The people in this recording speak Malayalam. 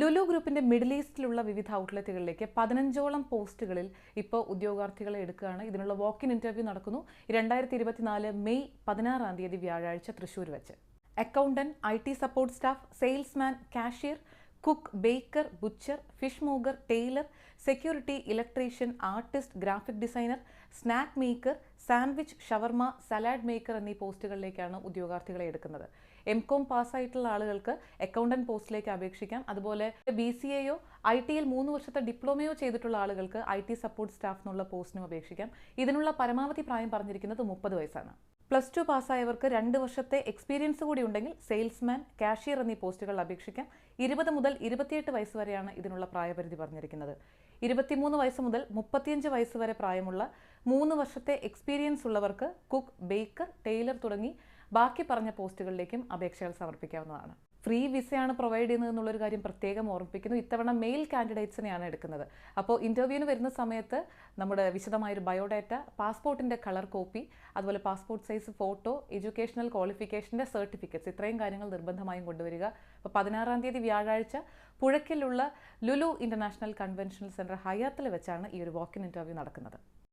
ലുലു ഗ്രൂപ്പിന്റെ മിഡിൽ ഈസ്റ്റിലുള്ള വിവിധ ഔട്ട്ലെറ്റുകളിലേക്ക് പതിനഞ്ചോളം പോസ്റ്റുകളിൽ ഇപ്പോൾ ഉദ്യോഗാർത്ഥികളെ എടുക്കുകയാണ്. ഇതിനുള്ള വാക്ക് ഇൻ ഇന്റർവ്യൂ നടക്കുന്നു. രണ്ടായിരത്തി ഇരുപത്തിനാല് മെയ് പതിനാറാം തീയതി വ്യാഴാഴ്ച തൃശൂർ വെച്ച്. Accountant I T support staff salesman cashier cook baker butcher fish monger tailor security electrician artist graphic designer snack maker sandwich shawarma salad maker എന്നീ പോസ്റ്റുകളിലേക്കാണ് ഉദ്യോഗാർത്ഥികളെ എടുക്കുന്നത്. എം കോം പാസ്സായിട്ടുള്ള ആളുകൾക്ക് അക്കൗണ്ടന്റ് പോസ്റ്റിലേക്ക് അപേക്ഷിക്കാം. അതുപോലെ ബി സി എയോ ഐ ടിയിൽ മൂന്ന് വർഷത്തെ ഡിപ്ലോമയോ ചെയ്തിട്ടുള്ള ആളുകൾക്ക് ഐ ടി സപ്പോർട്ട് സ്റ്റാഫ് എന്നുള്ള പോസ്റ്റിനും അപേക്ഷിക്കാം. ഇതിനുള്ള പരമാവധി പ്രായം പറഞ്ഞിരിക്കുന്നത് മുപ്പത് വയസ്സാണ്. പ്ലസ് ടു പാസ്സായവർക്ക് രണ്ട് വർഷത്തെ എക്സ്പീരിയൻസ് കൂടി ഉണ്ടെങ്കിൽ സെയിൽസ്മാൻ കാഷ്യർ എന്നീ പോസ്റ്റുകൾ അപേക്ഷിക്കാം. ഇരുപത് മുതൽ ഇരുപത്തിയെട്ട് വയസ്സ് വരെയാണ് ഇതിനുള്ള പ്രായപരിധി പറഞ്ഞിരിക്കുന്നത്. ഇരുപത്തിമൂന്ന് വയസ്സ് മുതൽ മുപ്പത്തിയഞ്ച് വയസ്സ് വരെ പ്രായമുള്ള മൂന്ന് വർഷത്തെ എക്സ്പീരിയൻസ് ഉള്ളവർക്ക് കുക്ക് ബേക്കർ ടൈലർ തുടങ്ങി ബാക്കി പറഞ്ഞ പോസ്റ്റുകളിലേക്കും അപേക്ഷകൾ സമർപ്പിക്കാവുന്നതാണ്. ഫ്രീ വിസയാണ് പ്രൊവൈഡ് ചെയ്യുന്നത് എന്നുള്ളൊരു കാര്യം പ്രത്യേകം ഓർമ്മിപ്പിക്കുന്നു. ഇത്തവണ മെയിൽ കാൻഡിഡേറ്റ്സിനെയാണ് എടുക്കുന്നത്. അപ്പോൾ ഇന്റർവ്യൂവിന് വരുന്ന സമയത്ത് നമ്മുടെ വിശദമായൊരു ബയോഡാറ്റ പാസ്പോർട്ടിന്റെ കളർ കോപ്പി അതുപോലെ പാസ്പോർട്ട് സൈസ് ഫോട്ടോ എഡ്യൂക്കേഷണൽ ക്വാളിഫിക്കേഷന്റെ സർട്ടിഫിക്കറ്റ്സ് ഇത്രയും കാര്യങ്ങൾ നിർബന്ധമായും കൊണ്ടുവരിക. അപ്പോൾ പതിനാറാം തീയതി വ്യാഴാഴ്ച പുഴയ്ക്കലുള്ള ലുലു ഇന്റർനാഷണൽ കൺവെൻഷണൽ സെന്റർ ഹയാത്തിൽ വെച്ചാണ് ഈ ഒരു വാക്കിൻ ഇന്റർവ്യൂ നടക്കുന്നത്.